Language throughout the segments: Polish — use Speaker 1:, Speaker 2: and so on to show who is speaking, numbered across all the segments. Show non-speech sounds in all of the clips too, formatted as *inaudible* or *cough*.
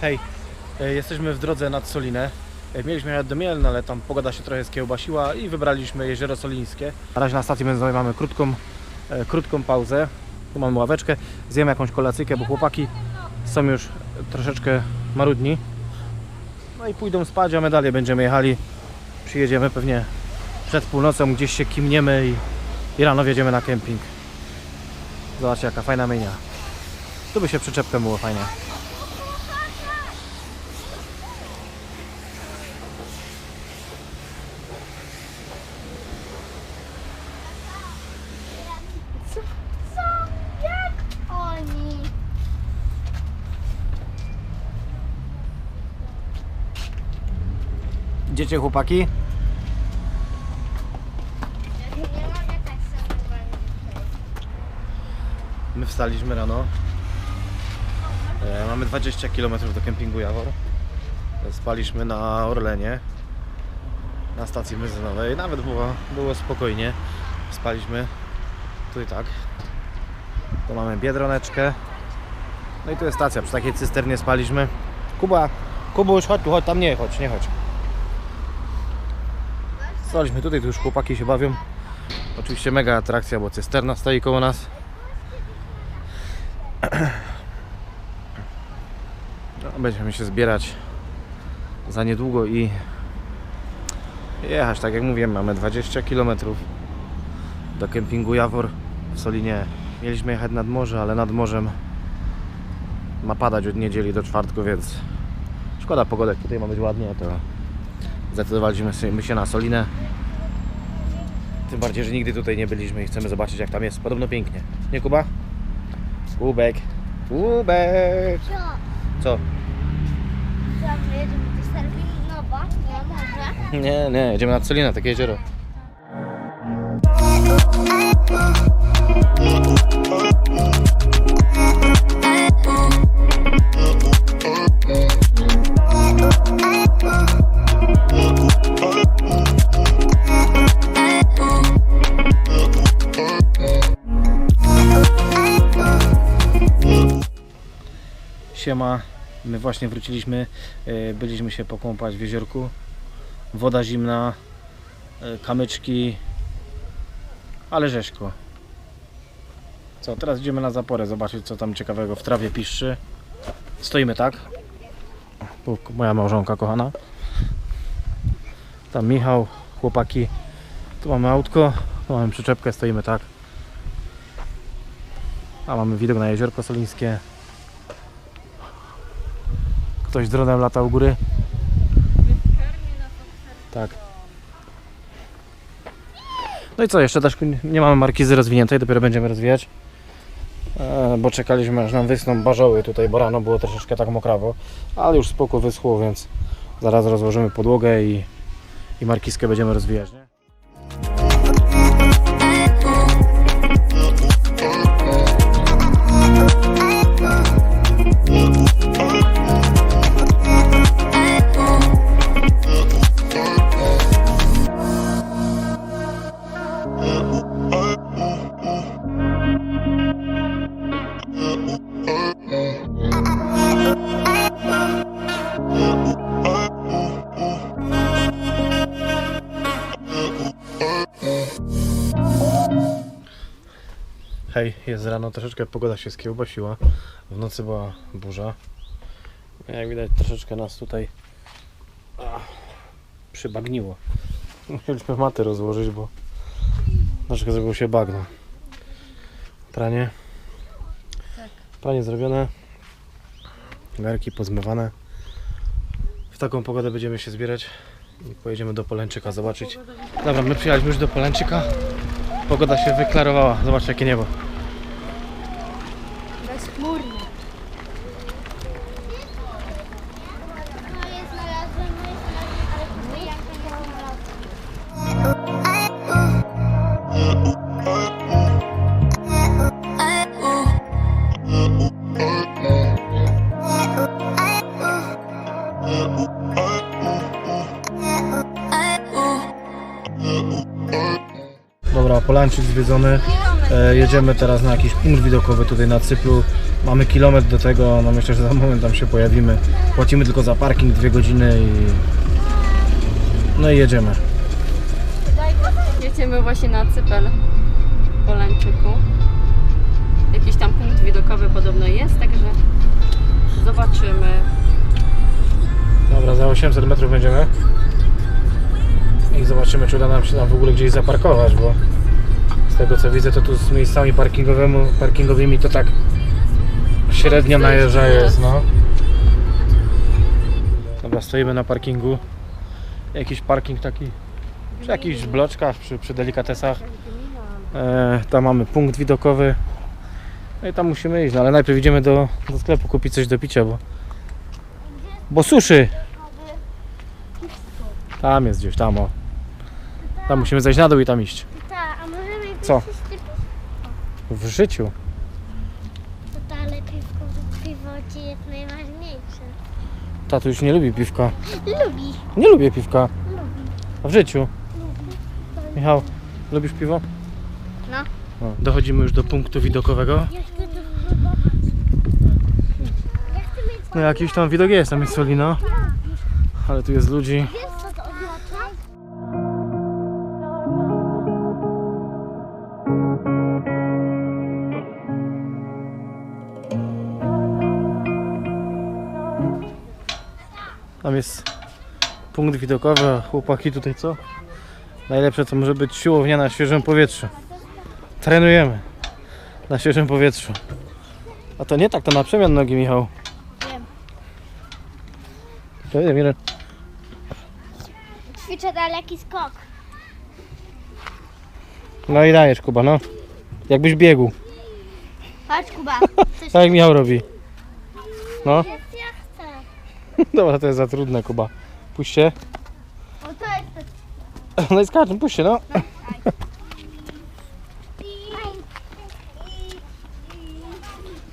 Speaker 1: Hej, e, jesteśmy w drodze nad Solinę. E, Mieliśmy jechać do Mielna, ale tam pogoda się trochę skiełbasiła i wybraliśmy Jezioro Solińskie. Na razie na stacji Benzynowej mamy krótką, e, krótką pauzę. Tu mamy ławeczkę, zjemy jakąś kolacyjkę, bo chłopaki są już troszeczkę marudni. No i pójdą spać, a my dalej będziemy jechali. Przyjedziemy pewnie przed północą, gdzieś się kimniemy i, i rano wjedziemy na kemping. Zobaczcie jaka fajna mynia. Tu by się przyczepkę było fajnie. Idziecie chłopaki? My wstaliśmy rano. E, mamy 20 km do kempingu Jawor. E, Spaliśmy na Orlenie. Na stacji benzynowej. Nawet było, było spokojnie. Spaliśmy tu i tak. Tu mamy biedroneczkę. No i tu jest stacja. Przy takiej cysternie spaliśmy. Kuba, Kubuś, chodź tu, chodź tam nie chodź, nie chodź. Staliśmy tutaj, tu już chłopaki się bawią. Oczywiście mega atrakcja, bo cysterna stoi koło nas. *clears throat* No, będziemy się zbierać za niedługo i jechać. Tak jak mówiłem, mamy 20 km do kempingu Jawor w Solinie. Mieliśmy jechać nad morze, ale nad morzem ma padać od niedzieli do czwartku, więc szkoda pogody. jak Tutaj ma być ładnie, to zdecydowaliśmy się- na Solinę. Tym bardziej, że nigdy tutaj nie byliśmy i chcemy zobaczyć jak tam jest. Podobno pięknie. Nie Kuba? Kubek. Kubek.
Speaker 2: Co?
Speaker 1: Co?
Speaker 2: Serwinowa? Nie?
Speaker 1: Nie, jedziemy na Celinę, takie jezioro. My właśnie wróciliśmy, e, byliśmy się pokąpać w jeziorku. Woda zimna, e, kamyczki, ale rzeźko. Co, teraz idziemy na zaporę zobaczyć co tam ciekawego w trawie piszczy. Stoimy tak. Tu moja małżonka kochana. Tam Michał, chłopaki. Tu mamy autko, tu mamy przyczepkę, stoimy tak. A mamy widok na jeziorko solińskie. Ktoś dronem lata u góry. Tak. No i co, jeszcze też nie mamy markizy rozwiniętej, dopiero będziemy rozwijać. E, bo czekaliśmy aż nam wysną barzoły tutaj, bo rano było troszeczkę tak mokrawo, ale już spoko wyschło, więc zaraz rozłożymy podłogę i, i markizkę będziemy rozwijać, nie? Jest rano, troszeczkę pogoda się skiełbasiła. W nocy była burza. Jak widać, troszeczkę nas tutaj ach, przybagniło. Musieliśmy maty rozłożyć, bo troszeczkę zrobiło się bagno. Pranie. Pranie zrobione. Garki pozmywane. W taką pogodę będziemy się zbierać i pojedziemy do Polęczyka zobaczyć. Dobra, my przyjechaliśmy już do Polęczyka. Pogoda się wyklarowała. Zobaczcie jakie niebo.
Speaker 2: Bezchmurne. No
Speaker 1: Polańczyk zwiedzony. E, jedziemy teraz na jakiś punkt widokowy tutaj na Cyplu. Mamy kilometr do tego, no myślę, że za moment tam się pojawimy. Płacimy tylko za parking dwie godziny i... No i jedziemy.
Speaker 3: Jedziemy właśnie na Cypel w Polańczyku. Jakiś tam punkt widokowy podobno jest, także zobaczymy.
Speaker 1: Dobra, za 800 metrów będziemy. I zobaczymy, czy uda nam się tam w ogóle gdzieś zaparkować, bo tego co widzę, to tu z miejscami parkingowymi, parkingowymi to tak średnio najeżdża jest, no. Dobra, stoimy na parkingu. Jakiś parking taki przy jakichś bloczkach, przy, przy delikatesach. E, tam mamy punkt widokowy. No i tam musimy iść, no ale najpierw idziemy do, do sklepu kupić coś do picia, bo bo suszy! Tam jest gdzieś, tam o. Tam musimy zejść na dół i tam iść. Co? W życiu.
Speaker 2: To ta lepiej piwo, piwo ci jest najważniejsze.
Speaker 1: Tatu już nie lubi piwka.
Speaker 2: Lubi,
Speaker 1: Nie lubię piwka.
Speaker 2: lubi,
Speaker 1: A w życiu.
Speaker 2: lubi.
Speaker 1: Michał, lubisz piwo?
Speaker 2: No.
Speaker 1: No, dochodzimy już do punktu widokowego.
Speaker 2: Ja chcę to spróbować. Ja chcę mieć
Speaker 1: No jakiś tam widok jest, tam jest solino. Ale tu jest ludzi. Jest punkt widokowy, a chłopaki tutaj co? Najlepsze to może być siłownia na świeżym powietrzu. Trenujemy na świeżym powietrzu. A to nie tak, to na przemian nogi, Michał.
Speaker 2: Wiem.
Speaker 1: To wiem, ile...
Speaker 2: Ćwiczę daleki skok.
Speaker 1: No i dajesz, Kuba, no. Jakbyś biegł.
Speaker 2: Chodź Kuba. Coś *laughs*
Speaker 1: Tak jak Michał robi. No. *laughs* Dobra, to jest za trudne, Kuba. Puść się.
Speaker 2: O to jest to.
Speaker 1: No i skacz, puść się, no. *laughs*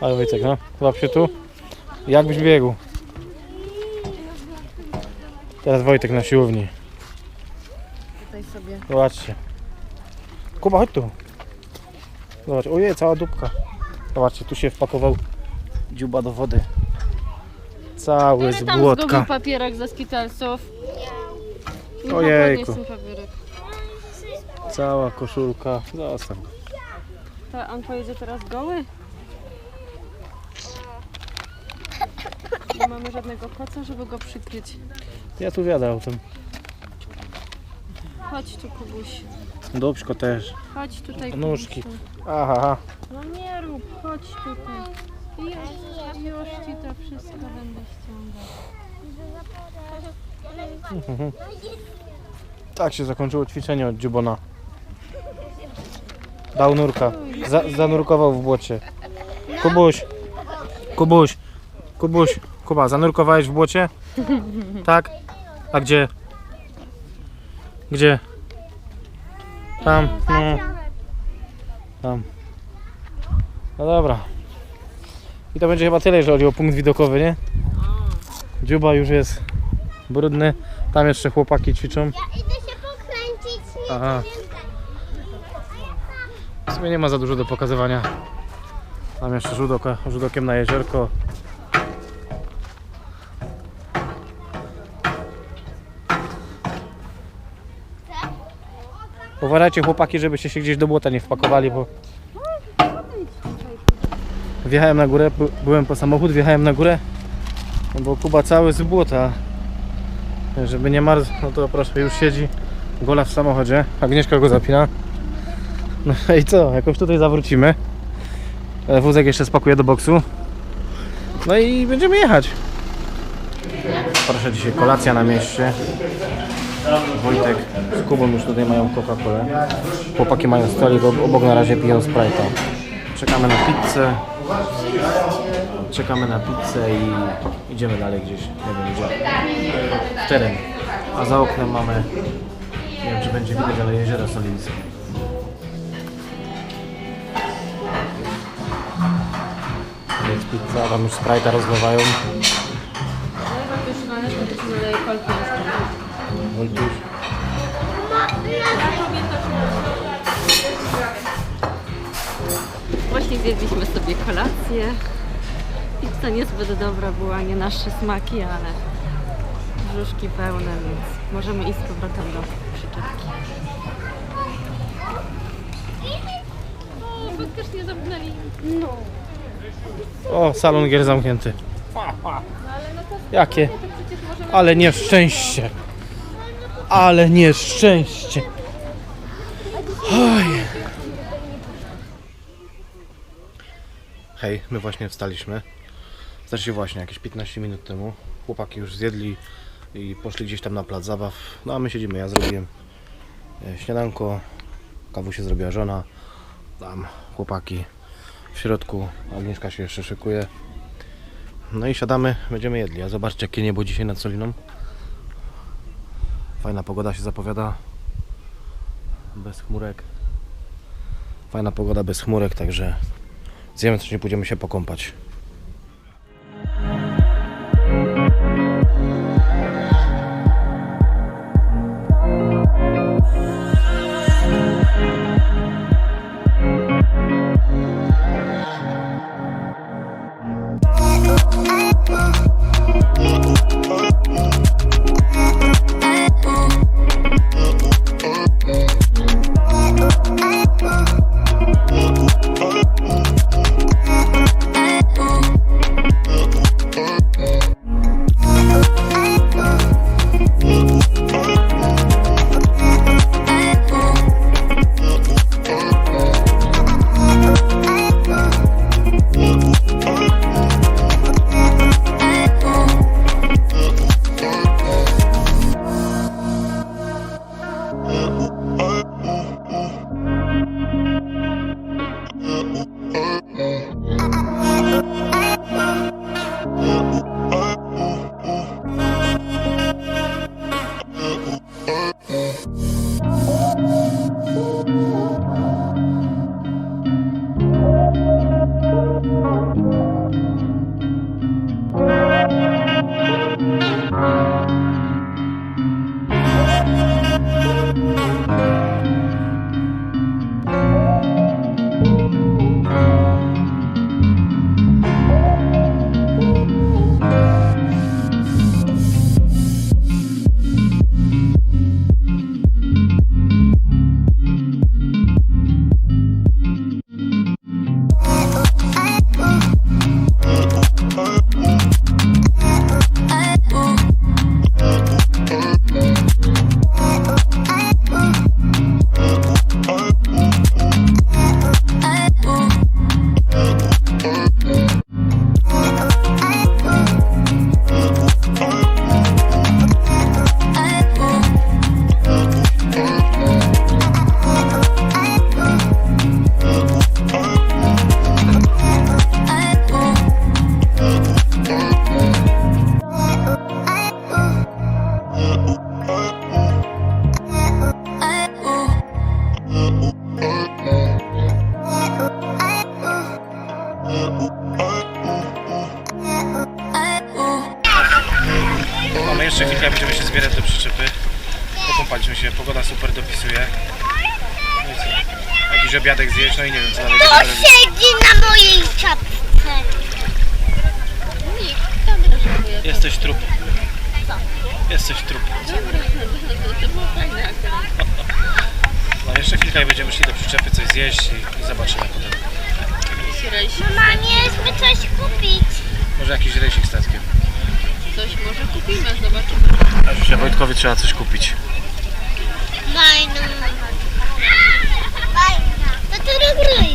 Speaker 1: Ale Wojtek, no. Złap się tu. Jakbyś biegł. Teraz Wojtek na siłowni.
Speaker 3: Tutaj sobie.
Speaker 1: Zobaczcie. Kuba, chodź tu. Zobacz, ojej, cała dupka. Zobaczcie, tu się wpakował dziuba do wody. Cały z
Speaker 3: tam
Speaker 1: błotka.
Speaker 3: zgubił papierek ze Skittlesów? Michał,
Speaker 1: Ojejku.
Speaker 3: podnieś ten papierek.
Speaker 1: Cała koszulka. Zostaw. go.
Speaker 3: To on pojedzie teraz goły? Nie mamy żadnego koca, żeby go przykryć.
Speaker 1: Ja tu wiadę o tym.
Speaker 3: Chodź tu, Kubuś.
Speaker 1: Dobrzko też.
Speaker 3: Chodź tutaj,
Speaker 1: Nóżki.
Speaker 3: Kubusiu.
Speaker 1: Aha, aha.
Speaker 3: No nie rób, chodź tutaj. I już, już ci to wszystko będę ściągać.
Speaker 1: Tak się zakończyło ćwiczenie od dziubona. Dał nurka. Za, zanurkował w błocie. Kubuś. Kubuś. Kubuś. Kuba, zanurkowałeś w błocie? Tak? A gdzie? Gdzie? Tam. No. Tam. No dobra. I to będzie chyba tyle, jeżeli chodzi o punkt widokowy, nie? Dziuba już jest brudny. Tam jeszcze chłopaki ćwiczą.
Speaker 2: Ja idę się pokręcić. Nie
Speaker 1: Aha. W sumie nie ma za dużo do pokazywania. Mam jeszcze rzut, oka, rzut okiem na jeziorko. Uważajcie chłopaki, żebyście się gdzieś do błota nie wpakowali, bo wjechałem na górę, by- byłem po samochód, wjechałem na górę, no bo Kuba cały z błota. Żeby nie marzł, no to proszę, już siedzi gola w samochodzie. Agnieszka go zapina. No *laughs* i co? Jakoś tutaj zawrócimy. E, Wózek jeszcze spakuje do boksu. No i będziemy jechać. Proszę dzisiaj kolacja na mieście. Wojtek z Kubą już tutaj mają Coca-Colę. Chłopaki mają stolik, ob- obok na razie piją Sprite'a. Czekamy na pizzę. Czekamy na pizzę i idziemy dalej gdzieś. Nie wiem gdzie. W teren. A za oknem mamy nie wiem czy będzie widać, ale jezioro Solińskie. Jest pizza, tam już Sprite'a rozlewają.
Speaker 3: Ale Właśnie zjedliśmy sobie kolację. pasta niezbyt dobra była, nie nasze smaki, ale brzuszki pełne, więc możemy iść z powrotem do przyczepki. Faktycznie zamknęli.
Speaker 2: No.
Speaker 1: O, salon gier zamknięty.
Speaker 3: No no
Speaker 1: Jakie? Ale nieszczęście. Ale nieszczęście. Oj. Hej, my właśnie wstaliśmy. Znaczy właśnie jakieś 15 minut temu. Chłopaki już zjedli i poszli gdzieś tam na plac zabaw. No a my siedzimy. Ja zrobiłem e, śniadanko. Kawu się zrobiła żona. Tam chłopaki w środku. Agnieszka się jeszcze szykuje. No i siadamy, będziemy jedli. A zobaczcie jakie niebo dzisiaj nad Soliną. Fajna pogoda się zapowiada. Bez chmurek. Fajna pogoda bez chmurek, także zjemy coś, nie pójdziemy się pokąpać. Przyczepy. Pokąpaliśmy się, pogoda super dopisuje. No i co? Jakiś obiadek zjeść, no i nie wiem co nawet
Speaker 2: To
Speaker 1: będziemy robić.
Speaker 2: siedzi na mojej czapce.
Speaker 1: Jesteś trup. Jesteś trup. No jeszcze chwilkę i będziemy szli do przyczepy, coś zjeść i, i zobaczymy potem.
Speaker 2: Mama, mieliśmy coś kupić.
Speaker 1: Może jakiś rejsik statkiem
Speaker 3: coś może kupimy, zobaczymy.
Speaker 1: Że Wojtkowi trzeba coś kupić. Fajna. Fajna. No to.